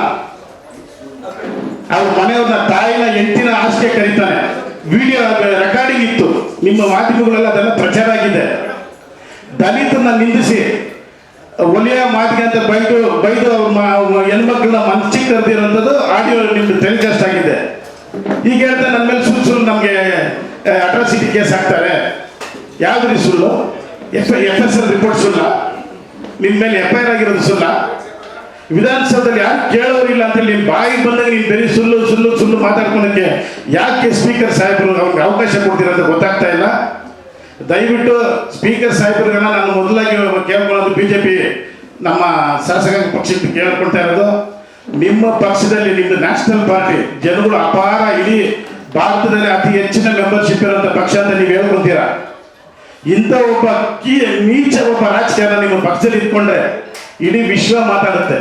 ಅವ್ರ ಮನೆಯವ್ರನ್ನ ತಾಯಿನ ಎಂಟಿನ ಆಸ್ತಿಗೆ ಕರೀತಾನೆ. ವಿಡಿಯೋ ರೆಕಾರ್ಡಿಂಗ್ ಇತ್ತು. ನಿಮ್ಮ ಮಾಧ್ಯಮಗಳೆಲ್ಲ ಅದೆಲ್ಲ ಪ್ರಚಾರ ಆಗಿದೆ. ದಲಿತನ ನಿಂದಿಸಿ ಒಲಿಯ ಮಾತಿಗೆ ಅಂತ ಬೈದು ಬೈದು ಅವ್ರ ಹೆಣ್ಮಕ್ಳನ್ನ ಮಂಚಿಗೆ ಕರೆದಿರೋಂಥದ್ದು ಆಡಿಯೋ ನಿಮ್ದು ಟೆಲಿಕಾಸ್ಟ್ ಆಗಿದೆ. ಈಗ ಹೇಳ್ತಾ ನನ್ನ ಮೇಲೆ ಸುಳ್ಳು ಸುಳ್ಳು ನಮಗೆ ಅಟ್ರಾಸಿಟಿ ಕೇಸ್ ಹಾಕ್ತಾರೆ. ಯಾವ್ದು ಸುಳ್ಳು? F F S L report ಸುಲ್ಲ ನಿಮ್ಮ ಮೇಲೆ ಎಫ್ ಐ ಆರ್ ಆಗಿರೋದು ಸುಲ್ಲ ವಿಧಾನಸೌಧದಲ್ಲಿ ಯಾರು ಕೇಳೋರಿಲ್ಲ ಅಂತ ನಿನ್ ಬಾಯಿಗೆ ಬಂದಾಗ ನೀವು ಬರೀ ಸುಳ್ಳು ಸುಳ್ಳು ಸುಳ್ಳು ಮಾತಾಡ್ಕೊಳಕ್ಕೆ ಯಾಕೆ ಸ್ಪೀಕರ್ ಸಾಹೇಬರು ಅವ್ರಿಗೆ ಅವಕಾಶ ಕೊಡ್ತೀರಂತ ಗೊತ್ತಾಗ್ತಾ ಇಲ್ಲ. ದಯವಿಟ್ಟು ಸ್ಪೀಕರ್ ಸಾಹೇಬರುಗಳನ್ನ ನಾನು ಮೊದಲಾಗಿ ಕೇಳ್ಕೊಳ್ಳೋದು ಬಿಜೆಪಿ ನಮ್ಮ ಶಾಸಕಾಂಗ ಪಕ್ಷಕ್ಕೆ ಕೇಳ್ಕೊಳ್ತಾ ಇರೋದು. ನಿಮ್ಮ ಪಕ್ಷದಲ್ಲಿ ನಿಮ್ದು ನ್ಯಾಷನಲ್ ಪಾರ್ಟಿ ಜನಗಳು ಅಪಾರ ಇಡೀ ಭಾರತದಲ್ಲಿ ಅತಿ ಹೆಚ್ಚಿನ ಮೆಂಬರ್ಶಿಪ್ ಇರುವಂತ ಪಕ್ಷ ಅಂತ ನೀವು ಹೇಳ್ಕೊಂತೀರಾ? ಇಂಥ ಒಬ್ಬ ಕೀ ನೀಚ ಒಬ್ಬ ರಾಜಕಾರಣ ನಿಮ್ಮ ಪಕ್ಷದಲ್ಲಿ ಇಟ್ಕೊಂಡ್ರೆ ಇಡೀ ವಿಶ್ವ ಮಾತಾಡುತ್ತೆ,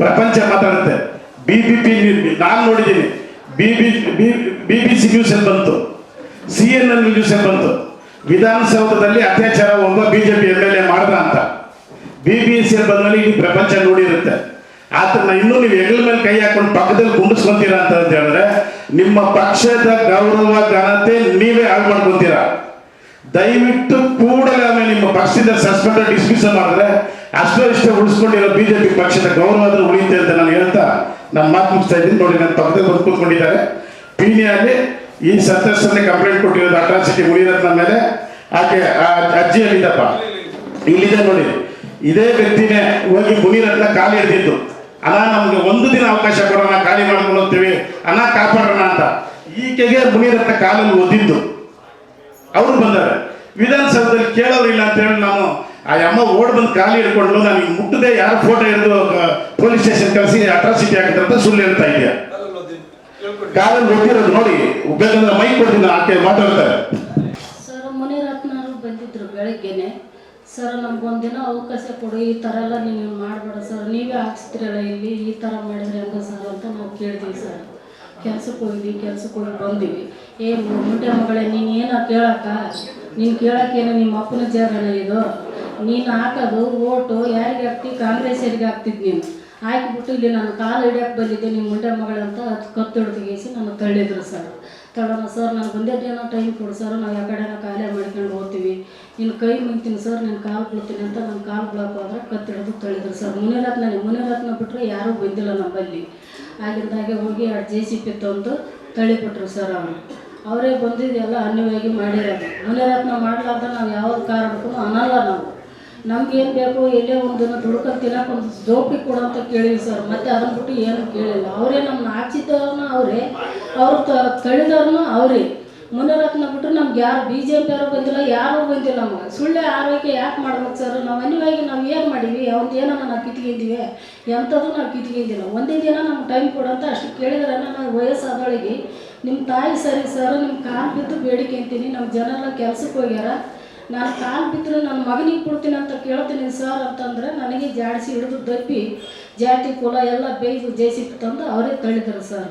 ಪ್ರಪಂಚ ಮಾತಾಡುತ್ತೆ. ಬಿ ಬಿ ಪಿ ನಾನು ನೋಡಿದ್ದೀನಿ. B B B C news ಬಂತು. ಸಿ ಎನ್ ಎನ್ ನ್ಯೂಸ್ ಬಂತು. ವಿಧಾನಸೌಧದಲ್ಲಿ ಅತ್ಯಾಚಾರ, ಒಬ್ಬ ಬಿಜೆಪಿ ಎಂ ಎಲ್ ಎ ಮಾಡ್ದ ಅಂತ. ಬಿ ಬಿ ಸಿ ಬಂದ್ಮೇಲೆ ಇಡೀ ಪ್ರಪಂಚ ನೋಡಿರುತ್ತೆ. ಆತನ ಇನ್ನೂ ನೀವು ಹೆಗಲ ಮೇಲೆ ಕೈ ಹಾಕೊಂಡು ಪಕ್ಕದಲ್ಲಿ ಗುಂಡಿಸ್ಕೊಂತೀರಾ ಅಂತ ಹೇಳಿದ್ರೆ ನಿಮ್ಮ ಪಕ್ಷದ ಗೌರವ, ಘನತೆ ನೀವೇ ಹಾಳು ಮಾಡ್ಕೊಂತೀರಾ? ದಯವಿಟ್ಟು ಕೂಡಲೇ ಆಮೇಲೆ ನಿಮ್ಮ ಪಕ್ಷದಿಂದ ಸಸ್ಪೆಂಡ್ ಡಿಸ್ಮಿಸ್ ಮಾಡಿದ್ರೆ ಅಷ್ಟೋ ಇಷ್ಟ ಉಳಿಸ್ಕೊಂಡಿರೋ ಬಿಜೆಪಿ ಪಕ್ಷದ ಗೌರವ ಆದ್ರೂ ಉಳಿಯುತ್ತೆ ಅಂತ ನಾನು ಹೇಳ್ತಾ ನಮ್ಮ ಮಾತು ಮುಗಿಸ್ತಾ ಇದ್ದೀನಿ. ನೋಡಿ, ನನ್ನ ಪಕ್ಕದಲ್ಲಿ ಬಂದು ಕೂತ್ಕೊಂಡಿದ್ದಾರೆ. ಪೀಣಿಯಲ್ಲಿ ಈ ಸಂತ್ರಸ್ತರನ್ನೇ ಕಂಪ್ಲೇಂಟ್ ಕೊಟ್ಟಿರೋದು ಅಟ್ರಾಸಿಟಿ ಮುನಿರತ್ನ ಮೇಲೆ. ಆಕೆ ಅಜ್ಜಿ ಅಲ್ಲಿದ್ದಪ್ಪ ಇಲ್ಲಿದೆ ನೋಡಿ. ಇದೇ ವ್ಯಕ್ತಿನೇ ಹೋಗಿ ಮುನಿರತ್ನ ಕಾಲಿ ಹಿಡಿದಿದ್ದು. ಅಣ್ಣ, ನಮ್ಗೆ ಒಂದು ದಿನ ಅವಕಾಶ ಕೊಡೋಣ, ಖಾಲಿ ಮಾಡ್ಕೊಂಡು ಹೋಗ್ತೀವಿ ಅಣ್ಣ ಕಾಪಾಡೋಣ ಅಂತ. ಈಕೆಗೆ ಮುನಿರತ್ನ ಕಾಲಲ್ಲಿ ಒದ್ದಿದ್ದು ಅವ್ರು ಬಂದಾರೆ. ವಿಧಾನಸೌಧದಲ್ಲಿ ಕೇಳೋರಿಲ್ಲ ಅಂತ ಹೇಳಿ ನಾನು, ಆ ಅಮ್ಮ ಓಡ್ ಬಂದು ಖಾಲಿ ಹಿಡ್ಕೊಂಡು ನನಗೆ ಮುಟ್ಟದೆ, ಯಾರ ಫೋಟೋ ಹಿಡಿದು ಪೊಲೀಸ್ ಸ್ಟೇಷನ್ ಕಳಿಸಿ ಅಟ್ರಾಸಿಟಿ ಹಾಕಿದ್ರೆ ಅಂತ ಸುಳ್ಳು ಹೇಳ್ತಾ ಇದೆಯಾ? ಕಾಲಲ್ಲಿ ಒದ್ದಿರೋದು ನೋಡಿ, ಬೇಕಂದ್ರೆ ಮೈಕ್ ಕೊಡ್ತೀನಿ, ಆಕೆ ಮಾತಾಡ್ತಾರೆ. ಸರ್, ಮುನಿರತ್ನರು ಬಂದಿದ್ರು ಬೆಳಗ್ಗೆನೆ. ಸರ್ ನಮ್ಗೊಂದಿನ ಅವಕಾಶ ಕೊಡು, ಈ ಥರ ಎಲ್ಲ ನೀವು ಮಾಡಬೇಡ ಸರ್. ನೀವೇ ಹಾಕ್ಸ್ತಿರಲ್ಲ ಇಲ್ಲಿ, ಈ ಥರ ಮಾಡಿದ್ರೆ ಹೆಂಗ ಸರ್ ಅಂತ ನಾವು ಕೇಳ್ತೀವಿ ಸರ್. ಕೆಲ್ಸಕ್ಕೆ ಹೋಗಿದ್ವಿ ಕೆಲ್ಸಕ್ಕೆ ಹೋಗಿ ಬಂದಿವಿ. ಏ ಮುಂಟೆ ಮಗಳೇ, ನೀನು ಏನೋ ಕೇಳಕ್ಕ? ನೀನು ಕೇಳೋಕ್ಕೇನು ನಿಮ್ಮ ಅಪ್ಪನ ಜಾಗನ ಇದು? ನೀನು ಹಾಕೋದು ಓಟು, ಯಾರಿಗೆ ಹಾಕ್ತಿ? ಕಾಂಗ್ರೆಸ್ಸರಿಗೆ ಹಾಕ್ತಿದ್ದು ನೀನು? ಹಾಕಿಬಿಟ್ಟು ಇಲ್ಲಿ ನಾನು ಕಾಲು ಹಿಡಿಯಕ್ಕೆ ಬಂದಿದ್ದೆ ನಿಮ್ಮ ಮುಂಡೆ ಮಗಳಂತ ಅದು ಕತ್ತು ಹಿಡ್ದಿಗೇಸಿ ನಾನು ತಳ್ಳಿದ್ರು ಸರ್. ತಳ್ಳೋಣ ಸರ್ ನಾನು ದಿನ ಟೈಮ್ ಕೊಡು ಸರ್. ನಾವು ಯಾವ ಕಡೆನ ಕಾಲೇ ಮಾಡ್ಕೊಂಡು ಹೋಗ್ತೀವಿ. ನಿನ್ನ ಕೈ ಮುಗ್ತೀನಿ ಸರ್, ನಿನ್ನ ಕಾಲು ಬೀಳ್ತೀನಿ ಅಂತ ನನ್ನ ಕಾಲು ಬ್ಲಾಕ್ ಹೋದ್ರೆ ಕತ್ತು ಹಿಡಿದು ತಳ್ಳಿದ್ರು ಸರ್. ಮುನಿರತ್ನ ಮುನಿರತ್ನ ಬಿಟ್ಟರೆ ಯಾರೂ ಬಂದಿಲ್ಲ ನಮ್ಮಲ್ಲಿ ಆಗಿದ್ದಾಗೆ ಹೋಗಿ ಎರಡು ಜೆ ಸಿ ಪಿ ತಂದು ತಳ್ಳಿಬಿಟ್ರು ಸರ್ ಅವರು. ಅವರೇ ಬಂದಿದ್ದೆಲ್ಲ ಅನ್ಯವಾಗಿ ಮಾಡಿರೋದು. ಮುನಿರತ್ನ ಮಾಡಲಾರ್ದ ನಾವು ಯಾವ ಕಾರಣಕ್ಕೂ ಅನ್ನಲ್ಲ ನಾವು. ನಮ್ಗೇನು ಬೇಕು, ಎಲ್ಲೇ ಒಂದನ್ನು ದಿನ ದುಡ್ಕೊಂಡು ತಿನ್ನೋಕೆ ಒಂದು ಜೋಪಿ ಕೊಡು ಅಂತ ಕೇಳಿವಿ ಸರ್. ಮತ್ತೆ ಅದನ್ನ ಬಿಟ್ಟು ಏನು ಕೇಳಿಲ್ಲ. ಅವರೇ ನಮ್ಮನ್ನ ಹಾಕಿದ್ದವ್ರನ್ನ ಅವರೇ. ಅವ್ರು ತಳಿದವ್ರನ್ನ ಅವರೇ. ಮುನಿರತ್ನ ಬಿಟ್ಟರು ನಮ್ಗೆ ಯಾರು ಬಿ ಜೆ ಪಿ ಅವರು ಬಂದಿಲ್ಲ, ಯಾರೂ ಬಂದಿಲ್ಲ ನಮಗೆ. ಸುಳ್ಳೆ ಆರೋಗ್ಯ ಯಾಕೆ ಮಾಡ್ಬೇಕು ಸರ್ ನಾವು ಅನ್ಯವಾಗಿ ನಾವು ಏನು ಮಾಡೀವಿ ಅವ್ನು ಏನೋ ನಾವು ಕಿತ್ಕೊಂಡಿದ್ದೀವಿ ಎಂಥದ್ದು ನಾವು ಕಿತ್ಕೊಂಡಿಲ್ಲ. ಒಂದೇ ದಿನ ನಮ್ಗೆ ಟೈಮ್ ಕೊಡಂತ ಅಷ್ಟು ಕೇಳಿದ್ರೆ. ನಾನು ವಯಸ್ಸಾದೊಳಗೆ ನಿಮ್ಮ ತಾಯಿ ಸರಿ ಸರ್ ನಿಮ್ಮ ಕಾಲು ಬಿದ್ದು ಬೇಡಿಕೆ ಅಂತೀನಿ. ನಮ್ಮ ಜನರೆಲ್ಲ ಕೆಲ್ಸಕ್ಕೆ ಹೋಗ್ಯಾರ. ನಾನು ಕಾಲು ಬಿದ್ದರೆ ನನ್ನ ಮಗನಿಗೆ ಕೊಡ್ತೀನಿ ಅಂತ ಕೇಳ್ತೀನಿ ಸರ್ ಅಂತಂದ್ರೆ ನನಗೆ ಜಾಡಿಸಿ ಹಿಡಿದು ದಪ್ಪಿ ಜಾತಿ ಕುಲ ಎಲ್ಲ ಬೇಯ್ದು ಜೇಸಿಪಿ ತಂದು ಅವರೇ ತಳ್ಳಿದ್ರು ಸರ್